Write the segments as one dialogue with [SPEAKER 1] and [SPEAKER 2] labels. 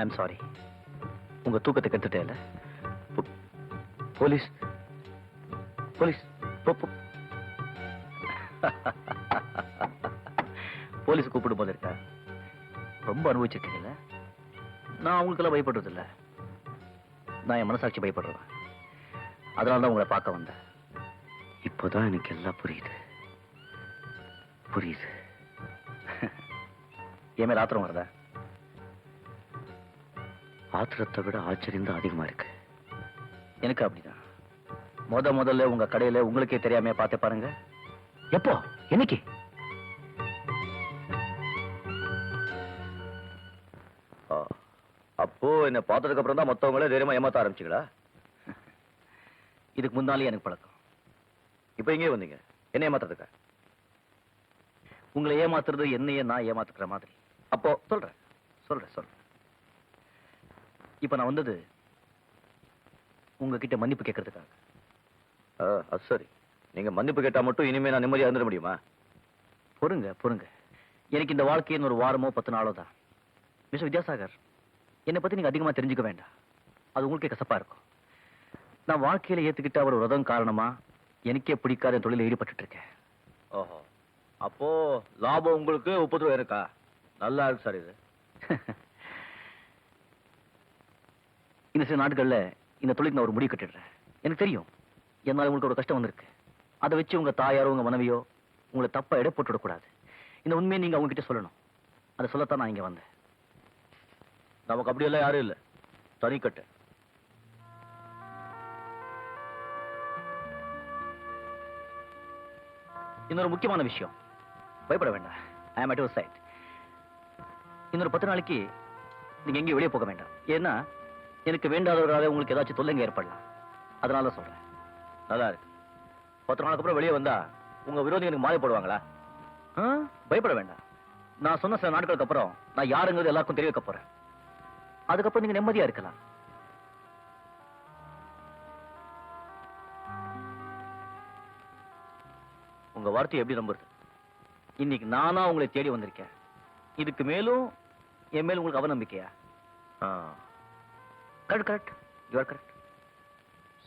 [SPEAKER 1] I'm sorry உங்க தூக்கத்தை கெடுத்துட்டே police. Police. Police கூப்பிடும் போது இருக்க? ரொம்ப அனுபவிச்சிருக்கீங்கல்ல? நான் அவங்களுக்கெல்லாம் பயப்படுறது இல்ல நான் என் மனசாட்சி பயப்படுறேன். அதனால தான் உங்களை பார்க்க வந்தேன். இப்போதான் எனக்கு எல்லாம் புரியுது. புரியுது. என் மேல ஆத்திரம் வருதா? ஆத்திரத்தை விட ஆச்சரியம் தான் அதிகமா இருக்கு. எனக்கு அப்படிதான். முத முதல்ல உங்க கடையில உங்களுக்கே தெரியாம பார்த்து பாருங்க. எப்போ? என்னைக்கு? அப்போ என்ன பார்த்ததுக்கு அப்புறம் தான் மத்தவங்களே தைரியமா ஏமாத்த ஆரம்பிச்சிங்களா? இதுக்கு முன்னாலே எனக்கு பழக்கம். இப்போ எங்கே வந்தீங்க. என்ன ஏமாத்துறதுக்கா? உங்களை ஏமாத்துறது என்னையே நான் ஏமாத்துக்கிற மாதிரி. அப்போ சொல்றேன். சொல்றேன் சொல்றேன். இப்ப நான் வந்தது உங்ககிட்ட மன்னிப்பு கேட்கறதுக்காக. அது சரி. நீங்க மன்னிப்பு கேட்டா மட்டும் இனிமே நான் நிம்மதியா இருந்துட முடியுமா? பொறுங்க பொறுங்க. எனக்கு இந்த வாழ்க்கையின் ஒரு வாரமோ பத்து நாளோ தான். மிஸ்டர் வித்யாசாகர் என்னை பத்தி நீங்க அதிகமா தெரிஞ்சுக்க வேண்டாம். அது உங்களுக்கே கசப்பா இருக்கும். நான் வாழ்க்கையில ஏத்துக்கிட்ட ஒரு உதவும் காரணமா எனக்கே பிடிக்காத என் தொழில ஈடுபட்டு இருக்கேன் ஓஹோ. அப்போ லாபம் உங்களுக்கு முப்பது ரூபா இருக்கா? நல்லா இருக்கு சார் இது. இந்த சில நாட்கள்ல இந்த தொழிலுக்கு நான் ஒரு முடிவு கட்டிடுறேன். எனக்கு தெரியும். என்னால உங்களுக்கு ஒரு கஷ்டம் வந்திருக்கு. அதை வச்சு உங்க தாயாரோ உங்க மனைவியோ உங்களை தப்பா எடை போட்டு விடக்கூடாது. இந்த உண்மையை நீங்க அவங்க கிட்ட சொல்லணும். அதை சொல்லத்தான் நான் இங்க வந்தேன். நமக்கு அப்படியெல்லாம் யாரும் இல்ல. தனிக்கட்டு இன்னொரு முக்கியமான விஷயம். பயப்பட வேண்டாம். ஐ ஆம் அட் யுவர் சைட் இன்னொரு பத்து நாளைக்கு நீங்க எங்கேயும் வெளியே போக வேண்டாம். ஏன்னா எனக்கு வேண்டாதவராக உங்களுக்கு ஏதாச்சும் தொல்லைங்க ஏற்படலாம். அதனால தான் சொல்றேன். நல்லா இருக்கு. பத்து நாளுக்கு அப்புறம் வெளியே வந்தா உங்க விரோதி எனக்கு மாறி போடுவாங்களா? ஆ? பயப்பட வேண்டாம். நான் சொன்ன சில நாட்களுக்கு அப்புறம் நான் யாருங்கிறது எல்லாருக்கும் தெரிவிக்க போறேன். அதுக்கப்புறம் நீங்க நிம்மதியா இருக்கலாம். உங்க வார்த்தையை எப்படி நம்புறது? இன்னைக்கு நானா உங்களை தேடி வந்திருக்கேன். இதுக்கு மேலும் என் மேல் உங்களுக்கு அவநம்பிக்கையா? Correct correct. யூஆர் கரெக்ட்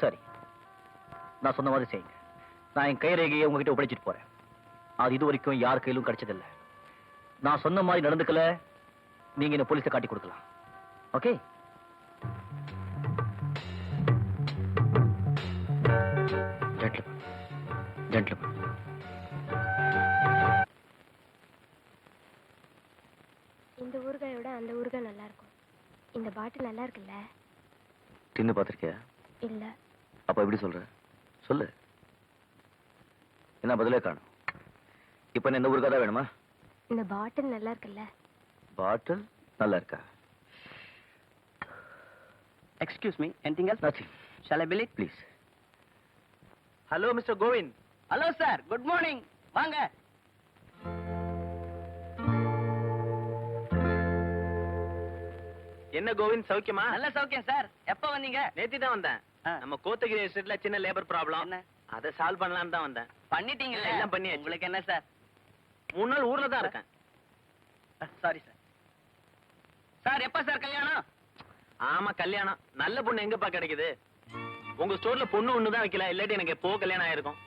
[SPEAKER 1] சரி. நான் சொன்ன மாதிரி செய்யுங்க. நான் என் கைரேகையை உங்ககிட்ட ஒப்படைச்சிட்டு போறேன். அது இது வரைக்கும் யார் கையிலும் கிடைச்சதில்ல. நான் சொன்ன மாதிரி நடந்துக்கல நீங்க என்ன போலீஸை காட்டி கொடுக்கலாம். ஓகே ஜென்டில்மேன் ஜென்டில்மேன்
[SPEAKER 2] இந்த ஊறுகாயோட அந்த ஊறுகாய் நல்லா இருக்கும். இந்த பாட்டில் நல்லா இருக்குல்ல?
[SPEAKER 1] தின்னு பார்த்திருக்கியா
[SPEAKER 2] இல்ல
[SPEAKER 1] அப்ப எப்படி சொல்ற சொல்லு என்ன பதிலே காணும் இப்ப என்ன ஊருக்கா தான் வேணுமா
[SPEAKER 2] இந்த பாட்டில் நல்லா இருக்குல்ல
[SPEAKER 1] பாட்டில் நல்லா இருக்கா
[SPEAKER 3] me, anything else?
[SPEAKER 1] Nothing
[SPEAKER 3] Shall I bill it?
[SPEAKER 1] Please
[SPEAKER 3] Hello, Mr. Govind. Hello, sir. Good morning. வாங்க
[SPEAKER 4] என்ன கோவிந்த் சௌக்கியமா?
[SPEAKER 3] நல்ல சௌக்கியம் சார். எப்ப வந்தீங்க?
[SPEAKER 4] நேத்தி தான் வந்தேன். நம்ம கோத்தகிரி எஸ்டேட்ல சின்ன லேபர் ப்ராப்ளம்? அதை சால்வ் பண்ணலாம்னு தான் வந்தேன்.
[SPEAKER 3] பண்ணிட்டீங்கல்ல
[SPEAKER 4] எல்லாம் பண்ணியாச்சு.
[SPEAKER 3] உங்களுக்கு என்ன சார்?
[SPEAKER 4] மூணு நாள் ஊர்ல தான் இருக்கேன்.
[SPEAKER 3] Sorry sir. சார் எப்ப சார் கல்யாணம்?
[SPEAKER 4] ஆமா கல்யாணம். நல்ல பொண்ணு எங்கப்பா கிடைக்குது? உங்க ஸ்டோர்ல பொண்ணு ஒண்ணு தான் வைக்கல? இல்லாட்டி எனக்கு எப்போ கல்யாணம் ஆயிருக்கும்?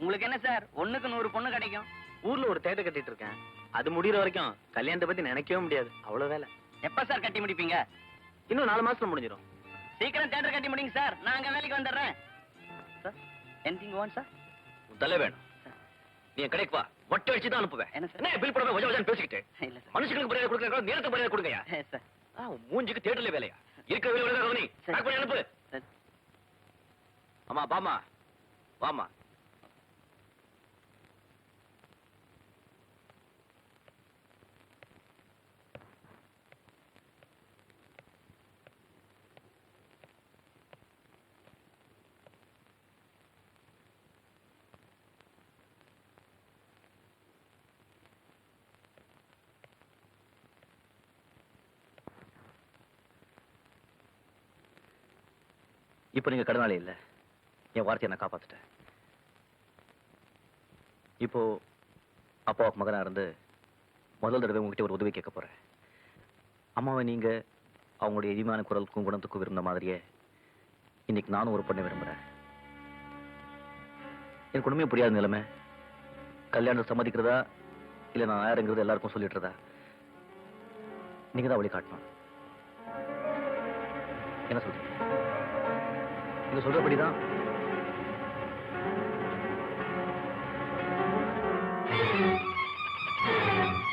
[SPEAKER 3] உங்களுக்கு என்ன சார்? ஒண்ணுக்கு நூறு பொண்ணு கிடைக்கும்.
[SPEAKER 4] ஊர்ல ஒரு தேட்டர் கட்டிட்டு இருக்கேன். அது முடியற வரைக்கும் கல்யாணத்தை பத்தி நினைக்கவே முடியாது. அவ்வளவு வேலை.
[SPEAKER 3] எப்ப சார் கட்டி முடிப்பீங்க?
[SPEAKER 4] இன்னும் நாலு மாசத்துல முடிஞ்சிடும்
[SPEAKER 3] சீக்கிரம் தேட்டர் கட்டி முடிங்க சார். நான் அங்க வேலைக்கு வந்துடுறேன். சார்? எனிதிங் சார்
[SPEAKER 1] உன் தலை வேணும். நீ கடைக்கு வா. மொட்டை அடிச்சு தான் அனுப்புவேன்.
[SPEAKER 3] என்ன சார்?
[SPEAKER 1] என்ன பில் போடாம வஜா வஜான்னு பேசிக்கிட்டு?
[SPEAKER 3] இல்ல சார்.
[SPEAKER 1] மனுஷங்களுக்கு மரியாதை கொடுக்குறேன் நேரத்துக்கு மரியாதை கொடுங்கயா
[SPEAKER 3] சார்.
[SPEAKER 1] ஆ, மூஞ்சிக்கு தேட்டர்ல வேலையா? இருக்கிற வேலை வேலை கவனி
[SPEAKER 3] சரி.
[SPEAKER 1] பேக் பண்ணி அனுப்பு. ஆமா பாமா வாமா இப்போ நீங்க கடனாளி இல்லை. என் வார்த்தையை நான் காப்பாற்றிட்டேன் இப்போ அப்பாவுக்கு மகனா இருந்து முதல் தடவை உங்ககிட்ட ஒரு உதவி கேட்க போறேன். அம்மாவை நீங்க அவங்களுடைய இனிமையான குரலுக்கும் குணத்துக்கும் விரும்பின மாதிரியே இன்னைக்கு நானும் ஒரு பொண்ணை விரும்புறேன். எனக்கு ஒண்ணுமே புரியாத நிலைமை. கல்யாணம் சம்மதிக்கிறதா இல்லை நான் யாருங்கிறது எல்லாருக்கும் சொல்லிட்டுறதா? நீங்க தான் வழி காட்டணும். என்ன சொல்றீங்க? நீங்க சொல்றபடிதான்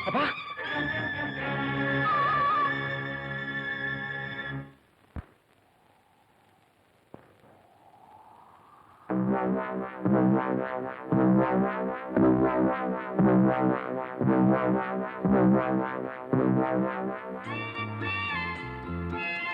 [SPEAKER 1] அப்பா Thank you.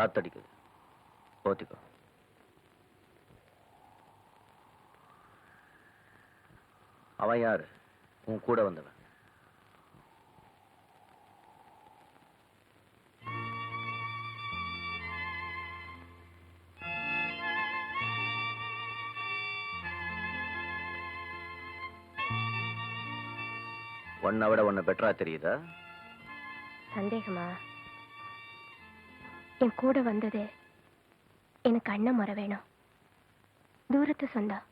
[SPEAKER 1] காத்தடிக்குது. போத்திக்கோ. அவன் யாரு? உன் கூட வந்தவன். உன்னை விட உன்னை பெட்டரா தெரியுதா?
[SPEAKER 2] சந்தேகமா? என் கூட வந்தது எனக்கு அண்ணன் முறை வேணும். தூரத்து சொந்தம்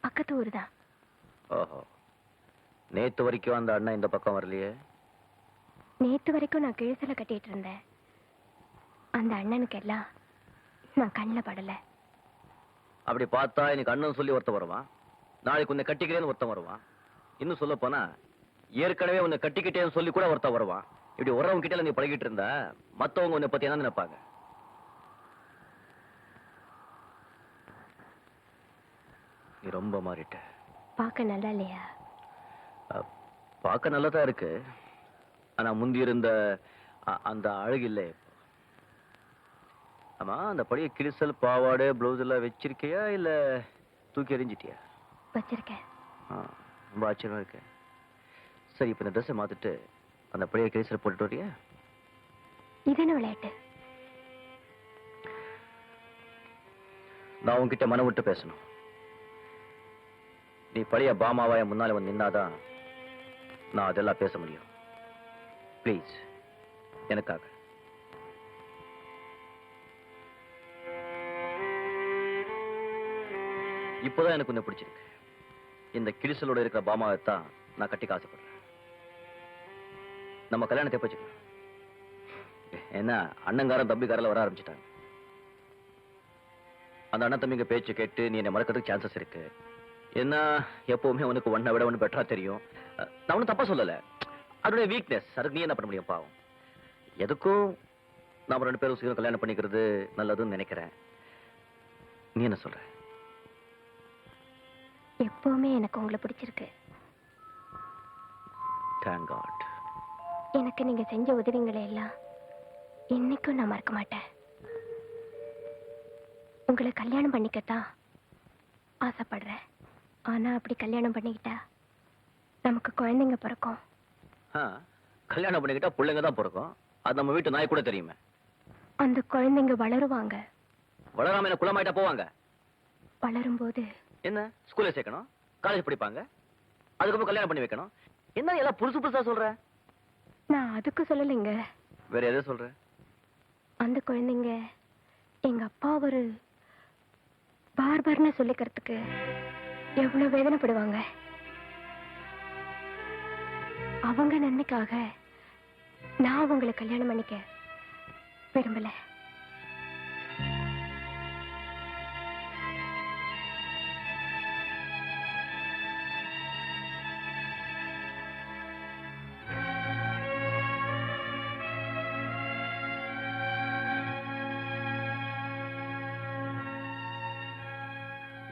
[SPEAKER 2] பக்கத்து ஊர் தான்
[SPEAKER 1] ஓஹோ. நேத்து வரைக்கும் அந்த அண்ணன் இந்த பக்கம் வரலையே?
[SPEAKER 2] நேத்து வரைக்கும் நான் கிழிசல கட்டிட்டு இருந்தேன். அந்த அண்ணனுக்கு எல்லாம் நான் கண்ணில் படல.
[SPEAKER 1] அப்படி பார்த்தா எனக்கு அண்ணன் சொல்லி ஒருத்தன் வருவான். நாளைக்கு உன்னை கட்டிக்கிறேன்னு ஒருத்தன் வருவான். இன்னும் சொல்ல போனா ஏற்கனவே உன்னை கட்டிக்கிட்டேன்னு சொல்லி கூட ஒருத்தன் வருவான். இப்படி உறவங்க கிட்ட நீ பழகிட்டு இருந்தா மத்தவங்க உன்னை பத்தி என்ன நினைப்பாங்க? நீ ரொம்ப மாறிட்ட.
[SPEAKER 2] பார்க்க நல்லா இல்லையா?
[SPEAKER 1] பார்க்க நல்லதா இருக்கு. ஆனா முந்தி இருந்த அந்த அழகு இல்லை. ஆமா அந்த பழைய கிழிசல் பாவாடை பிளவுஸ் எல்லாம் வச்சிருக்கியா இல்ல தூக்கி எறிஞ்சிட்டியா?
[SPEAKER 2] வச்சிருக்கேன்.
[SPEAKER 1] ரொம்ப ஆச்சரியமா இருக்கு. சரி இப்ப இந்த ட்ரெஸ்ஸை மாத்திட்டு அந்த பழைய கிழிசல் போட்டுட்டு வரியா?
[SPEAKER 2] இது என்ன விளையாட்டு?
[SPEAKER 1] நான் உன்கிட்ட மனம் விட்டு பேசணும். நீ பழைய பாமாவா என் முன்னால வந்து நின்னாதான் நான் அதெல்லாம் பேச முடியும். ப்ளீஸ் எனக்காக. இப்போதான் எனக்கு உன்னை பிடிச்சிருக்கு. இந்த கிழிசலோட இருக்கிற பாமாவை தான் நான் கட்டிக்க ஆசைப்படுறேன். நம்ம கல்யாணத்தை வச்சுக்கலாம் ஏன்னா அண்ணங்காரன் தம்பிக்காரில் வர ஆரம்பிச்சிட்டாங்க. அந்த அண்ணன் தம்பிங்க பேச்சு கேட்டு நீ என்னை மறக்கிறதுக்கு சான்சஸ் இருக்கு. என்ன எப்பவுமே உனக்கு ஒன்னை விட ஒன்று பெட்டரா தெரியும். நான் ஒன்றும் தப்பா சொல்லல. அதோட வீக்னஸ் அதுக்கு நீ என்ன பண்ண முடியும் பாவம்? எதுக்கும் நாம ரெண்டு பேரும் சீக்கிரம் கல்யாணம் பண்ணிக்கிறது நல்லதுன்னு நினைக்கிறேன். நீ என்ன சொல்ற?
[SPEAKER 2] எப்பவுமே எனக்கு உங்களை பிடிச்சிருக்கு.
[SPEAKER 1] தேங்க் காட்
[SPEAKER 2] எனக்கு நீங்க செஞ்ச உதவிங்களை எல்லாம் என்னைக்கும் நான் மறக்க மாட்டேன். உங்களை கல்யாணம் பண்ணிக்கத்தான் ஆசைப்படுறேன். ஆனா அப்படி கல்யாணம் பண்ணிக்கிட்டா நமக்கு குழந்தைங்க பிறக்கும்.
[SPEAKER 1] கல்யாணம் பண்ணிக்கிட்டா பிள்ளைங்க தான் பிறக்கும். அது நம்ம வீட்டு நாய் கூட தெரியுமே.
[SPEAKER 2] அந்த குழந்தைங்க வளருவாங்க.
[SPEAKER 1] வளராம என்ன குளமாயிட்டா போவாங்க?
[SPEAKER 2] வளரும்போது
[SPEAKER 1] என்ன? ஸ்கூல்ல சேர்க்கணும்? காலேஜ் படிப்பாங்க? அதுக்கப்புறம் கல்யாணம் பண்ணி வைக்கணும்? என்ன எல்லாம் புதுசு புதுசா சொல்ற?
[SPEAKER 2] நான் அதுக்கு சொல்லலைங்க.
[SPEAKER 1] வேற எதை சொல்ற?
[SPEAKER 2] அந்த குழந்தைங்க எங்க அப்பா ஒரு பார்பர்னு சொல்லிக்கிறதுக்கு எவ்வளவு வேதனைப்படுவாங்க. அவங்க நன்மைக்காக நான் அவங்களை கல்யாணம் பண்ணிக்க விரும்பல.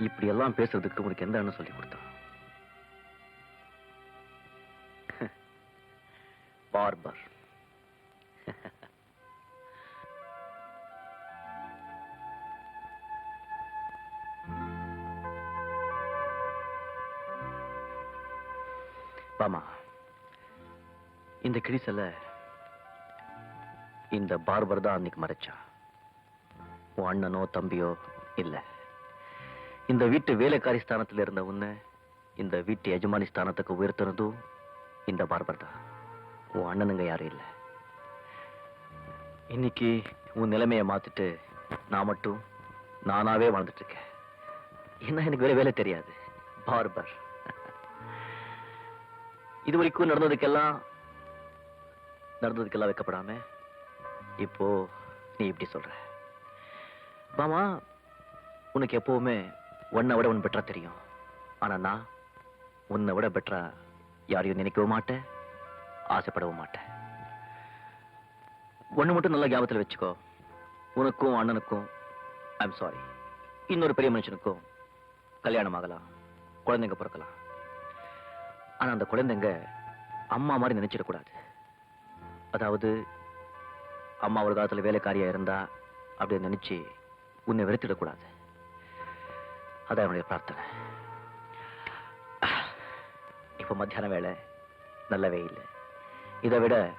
[SPEAKER 1] இப்படி எல்லாம் பேசுறதுக்கு உனக்கு எந்த அண்ணன் சொல்லி கொடுத்தான்? பார்பர். பாமா இந்த கிழிசல இந்த பார்பர் தான் அன்னைக்கு மறைச்சான். உன் அண்ணனோ தம்பியோ இல்லை. இந்த வீட்டு வேலைக்காரி ஸ்தானத்துல இருந்த உன்னை இந்த வீட்டு எஜமானி ஸ்தானத்துக்கு உயர்த்தினதும் இந்த பார்பர் தான். உன் அண்ணனுங்க யாரும் இல்லை. இன்னைக்கு உன் நிலைமையை மாத்திட்டு நான் மட்டும் நானாவே வாழ்ந்துட்டு இருக்கேன் என்ன எனக்கு வேற வேலை தெரியாது. பார்பர் இது வரைக்கும் நடந்ததுக்கெல்லாம் நடந்ததுக்கெல்லாம் வைக்கப்படாம இப்போ நீ இப்படி சொல்ற. மாமா உனக்கு எப்பவுமே உன்னை விட உன் பெட்டரா தெரியும். ஆனா நான் உன்னை விட பெட்டரா யாரையும் நினைக்கவும் மாட்டேன் ஆசைப்படவும் மாட்டேன். ஒண்ணு மட்டும் நல்ல ஞாபகத்துல வச்சுக்கோ. உனக்கும் அண்ணனுக்கும் ஐம் சாரி இன்னொரு பெரிய மனுஷனுக்கும் கல்யாணம் ஆகலாம் குழந்தைங்க பிறக்கலாம். ஆனா அந்த குழந்தைங்க அம்மா மாதிரி நினைச்சிடக்கூடாது. அதாவது அம்மா ஒரு காலத்துல வேலைக்காரியா இருந்தா அப்படின்னு நினைச்சு உன்னை வெறுத்திடக்கூடாது. அதான் என்னுடைய பிரார்த்தனை. இப்ப மத்தியான வேலை நல்லவே இல்லை. இதை விட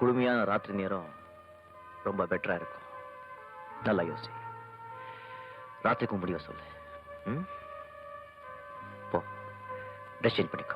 [SPEAKER 1] குளுமையான ராத்திரி நேரம் ரொம்ப பெட்டரா இருக்கும். நல்லா யோசி. ராத்திரிக்கும் முடிவை சொல்லு. ம்? போ. ட்ரெஸ் சேஞ்ச் பண்ணிக்கோ.